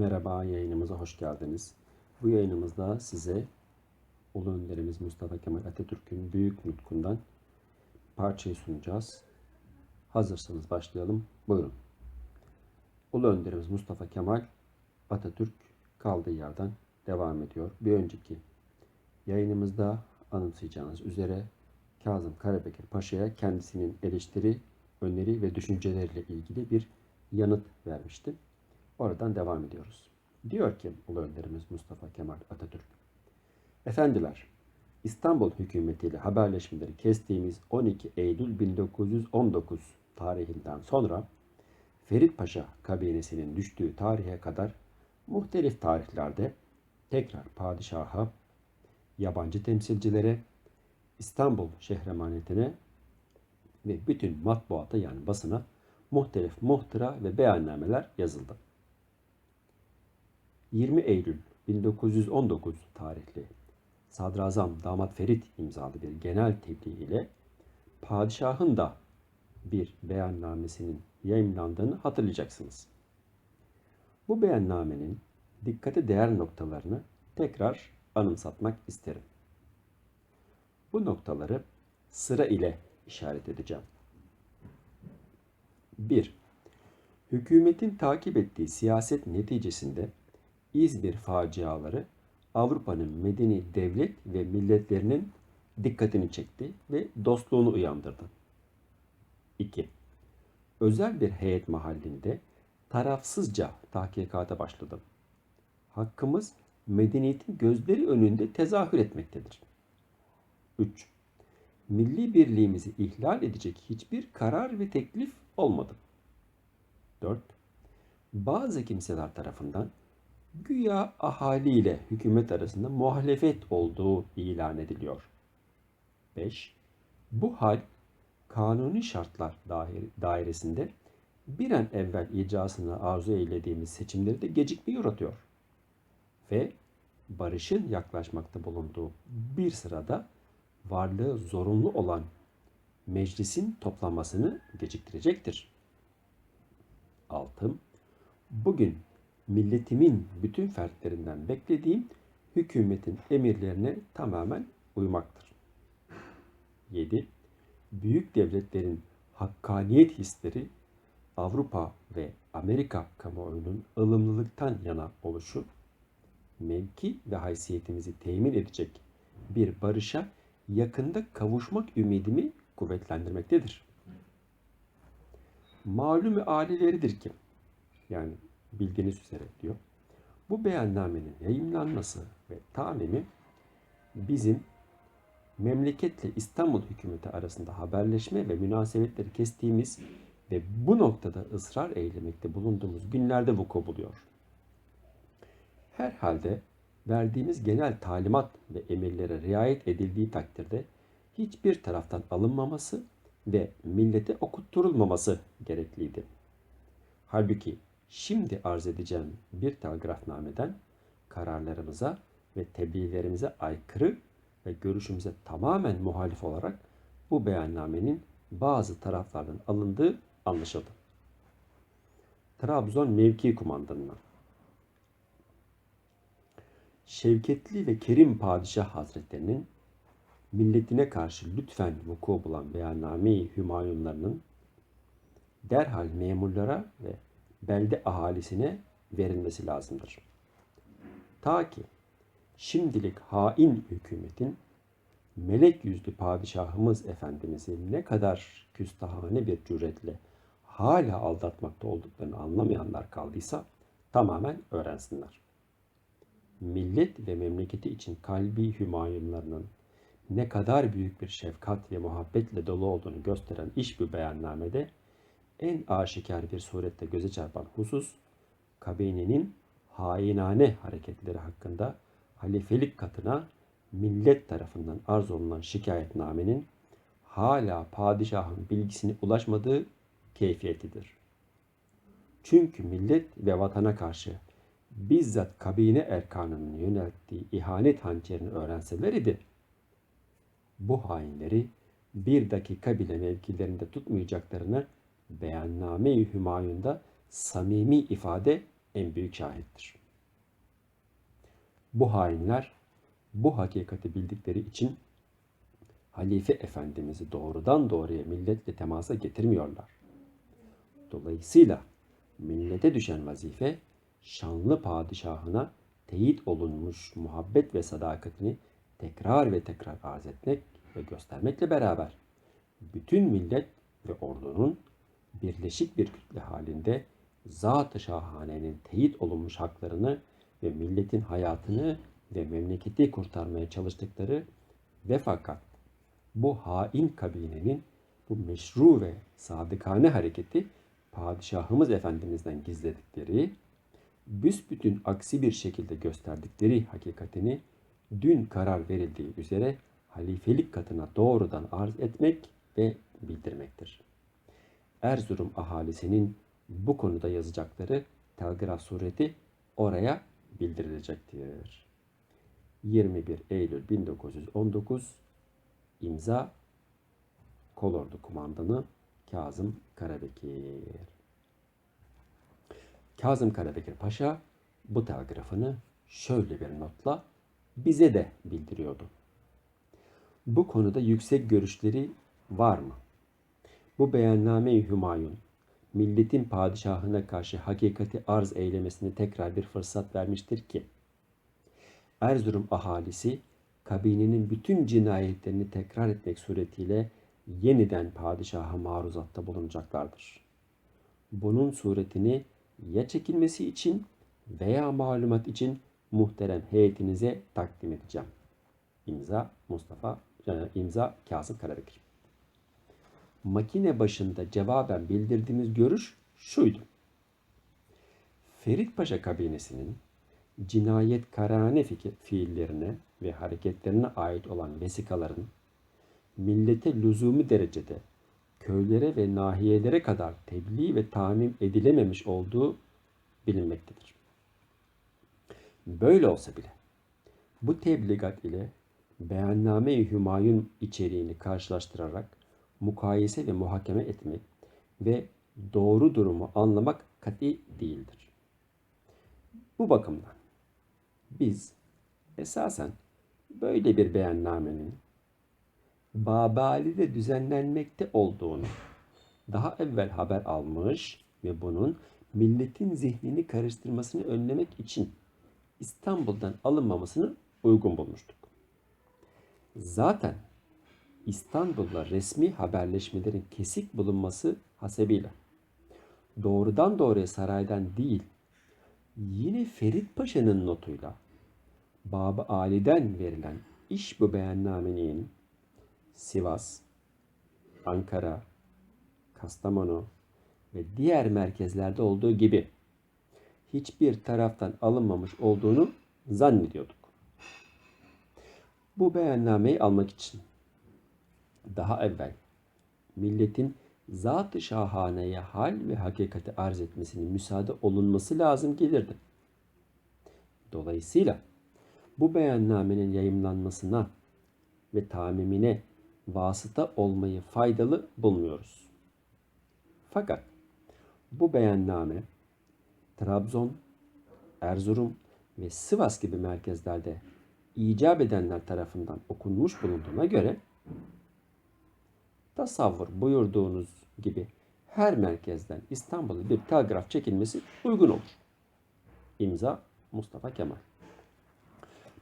Merhaba, yayınımıza hoş geldiniz. Bu yayınımızda size Ulu Önderimiz Mustafa Kemal Atatürk'ün büyük nutkundan parçayı sunacağız. Hazırsanız başlayalım. Buyurun. Ulu Önderimiz Mustafa Kemal Atatürk kaldığı yerden devam ediyor. Bir önceki yayınımızda anımsayacağınız üzere Kazım Karabekir Paşa'ya kendisinin eleştiri, öneri ve düşünceleriyle ilgili bir yanıt vermişti. Oradan devam ediyoruz. Diyor ki Ulu Önderimiz Mustafa Kemal Atatürk. Efendiler, İstanbul hükümetiyle haberleşmeleri kestiğimiz 12 Eylül 1919 tarihinden sonra Ferit Paşa kabinesinin düştüğü tarihe kadar muhtelif tarihlerde tekrar padişaha, yabancı temsilcilere, İstanbul şehremaniyetine ve bütün matbuata yani basına muhtelif muhtıra ve beyannameler yazıldı. 20 Eylül 1919 tarihli Sadrazam Damat Ferit imzalı bir genel tebliğ ile padişahın da bir beyannamesinin yayınlandığını hatırlayacaksınız. Bu beyannamenin dikkate değer noktalarını tekrar anımsatmak isterim. Bu noktaları sıra ile işaret edeceğim. 1. Hükümetin takip ettiği siyaset neticesinde İzmir faciaları Avrupa'nın medeni devlet ve milletlerinin dikkatini çekti ve dostluğunu uyandırdı. 2. Özel bir heyet mahallinde tarafsızca tahkikata başladım. Hakkımız medeniyetin gözleri önünde tezahür etmektedir. 3. Milli birliğimizi ihlal edecek hiçbir karar ve teklif olmadı. 4. Bazı kimseler tarafından güya ahali ile hükümet arasında muhalefet olduğu ilan ediliyor. 5. Bu hal kanuni şartlar dairesinde bir an evvel icrasını arzu eylediğimiz seçimleri de gecikme uğratıyor. Ve barışın yaklaşmakta bulunduğu bir sırada varlığı zorunlu olan meclisin toplanmasını geciktirecektir. 6. Bugün milletimin bütün fertlerinden beklediğim hükümetin emirlerine tamamen uymaktır. 7. Büyük devletlerin hakkaniyet hisleri Avrupa ve Amerika kamuoyunun ılımlılıktan yana oluşu, mevki ve haysiyetimizi temin edecek bir barışa yakında kavuşmak ümidimi kuvvetlendirmektedir. Malum aleleridir ki, yani bilginiz üzere diyor. Bu beyannamenin yayınlanması ve tamimi bizim memleketle İstanbul hükümeti arasında haberleşme ve münasebetleri kestiğimiz ve bu noktada ısrar eylemekte bulunduğumuz günlerde vuku buluyor. Herhalde verdiğimiz genel talimat ve emirlere riayet edildiği takdirde hiçbir taraftan alınmaması ve millete okutturulmaması gerekliydi. Halbuki şimdi arz edeceğim bir telgrafnameden kararlarımıza ve tebliğlerimize aykırı ve görüşümüze tamamen muhalif olarak bu beyannamenin bazı taraflardan alındığı anlaşıldı. Trabzon Mevki Kumandanına Şevketli ve Kerim Padişah Hazretlerinin milletine karşı lütfen vuku bulan beyanname-i hümayunlarının derhal memurlara ve belde ahalisine verilmesi lazımdır. Ta ki şimdilik hain hükümetin melek yüzlü padişahımız efendimizi ne kadar küstahane bir cüretle hala aldatmakta olduklarını anlamayanlar kaldıysa tamamen öğrensinler. Millet ve memleketi için kalbi hümayunlarının ne kadar büyük bir şefkat ve muhabbetle dolu olduğunu gösteren iş bu beyannamede en aşikar bir surette göze çarpan husus kabinenin hainane hareketleri hakkında halifelik katına millet tarafından arz olunan şikayetnamenin hala padişahın bilgisine ulaşmadığı keyfiyetidir. Çünkü millet ve vatana karşı bizzat kabine erkanının yönelttiği ihanet hançerini öğrenseler idi, bu hainleri bir dakika bile mevkilerinde tutmayacaklarını beyanname-i Hümayun'da samimi ifade en büyük şahittir. Bu hainler bu hakikati bildikleri için Halife Efendimiz'i doğrudan doğruya milletle temasa getirmiyorlar. Dolayısıyla millete düşen vazife şanlı padişahına teyit olunmuş muhabbet ve sadakatini tekrar ve tekrar arz etmek ve göstermekle beraber bütün millet ve ordunun birleşik bir kütle halinde zat-ı şahanenin teyit olunmuş haklarını ve milletin hayatını ve memleketi kurtarmaya çalıştıkları ve fakat bu hain kabinenin bu meşru ve sadıkane hareketi padişahımız efendimizden gizledikleri, büsbütün aksi bir şekilde gösterdikleri hakikatini dün karar verildiği üzere halifelik katına doğrudan arz etmek ve bildirmektir. Erzurum ahalisinin bu konuda yazacakları telgraf sureti oraya bildirilecektir. 21 Eylül 1919 imza Kolordu Kumandanı Kazım Karabekir. Kazım Karabekir Paşa bu telgrafını şöyle bir notla bize de bildiriyordu. Bu konuda yüksek görüşleri var mı? Bu beyanname-i Hümayun, milletin padişahına karşı hakikati arz eylemesine tekrar bir fırsat vermiştir ki, Erzurum ahalisi kabinenin bütün cinayetlerini tekrar etmek suretiyle yeniden padişaha maruzatta bulunacaklardır. Bunun suretini ya çekilmesi için veya malumat için muhterem heyetinize takdim edeceğim. İmza Mustafa, e, imza Kasım Karabekir. Makine başında cevaben bildirdiğimiz görüş şuydu. Ferit Paşa kabinesinin cinayet karane fiillerine ve hareketlerine ait olan vesikaların millete lüzumu derecede köylere ve nahiyelere kadar tebliğ ve tamim edilememiş olduğu bilinmektedir. Böyle olsa bile bu tebligat ile beyanname-i Hümayun içeriğini karşılaştırarak mukayese ve muhakeme etmek ve doğru durumu anlamak kat'i değildir. Bu bakımdan biz esasen böyle bir beyannamenin Babali'de düzenlenmekte olduğunu daha evvel haber almış ve bunun milletin zihnini karıştırmasını önlemek için İstanbul'dan alınmamasını uygun bulmuştuk. Zaten İstanbul'la resmi haberleşmelerin kesik bulunması hasebiyle doğrudan doğruya saraydan değil yine Ferit Paşa'nın notuyla Baba Ali'den verilen iş bu beyannamenin Sivas, Ankara, Kastamonu ve diğer merkezlerde olduğu gibi hiçbir taraftan alınmamış olduğunu zannediyorduk. Bu beyannameyi almak için daha evvel milletin zat-ı şahaneye hal ve hakikati arz etmesinin müsaade olunması lazım gelirdi. Dolayısıyla bu beyannamenin yayımlanmasına ve tamimine vasıta olmayı faydalı bulmuyoruz. Fakat bu beyanname Trabzon, Erzurum ve Sivas gibi merkezlerde icap edenler tarafından okunmuş bulunduğuna göre tasavvur buyurduğunuz gibi her merkezden İstanbul'a bir telgraf çekilmesi uygun olur. İmza Mustafa Kemal.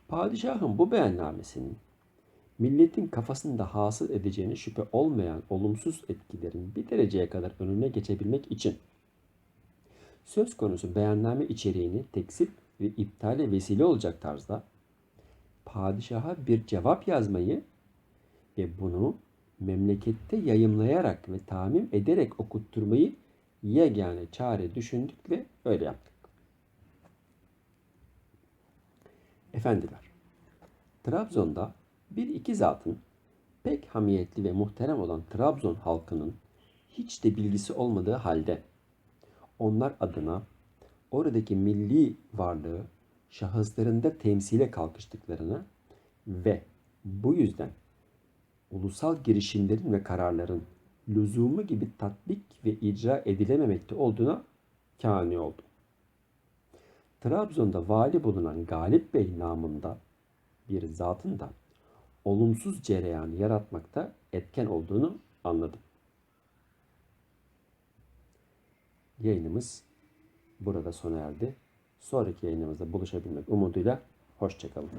Padişahın bu beyannamesinin milletin kafasında hasıl edeceğini şüphe olmayan olumsuz etkilerin bir dereceye kadar önüne geçebilmek için söz konusu beyanname içeriğini tekzip ve iptale vesile olacak tarzda padişaha bir cevap yazmayı ve bunu memlekette yayımlayarak ve tamim ederek okutturmayı yegane çare düşündük ve öyle yaptık. Efendiler, Trabzon'da bir iki zatın pek hamiyetli ve muhterem olan Trabzon halkının hiç de bilgisi olmadığı halde onlar adına oradaki milli varlığı şahıslarında temsile kalkıştıklarını ve bu yüzden ulusal girişimlerin ve kararların lüzumu gibi tatbik ve icra edilememekte olduğuna kani oldu. Trabzon'da vali bulunan Galip Bey namında bir zatın da olumsuz cereyan yaratmakta etken olduğunu anladım. Yayınımız burada sona erdi. Sonraki yayınımızda buluşabilmek umuduyla hoşçakalın.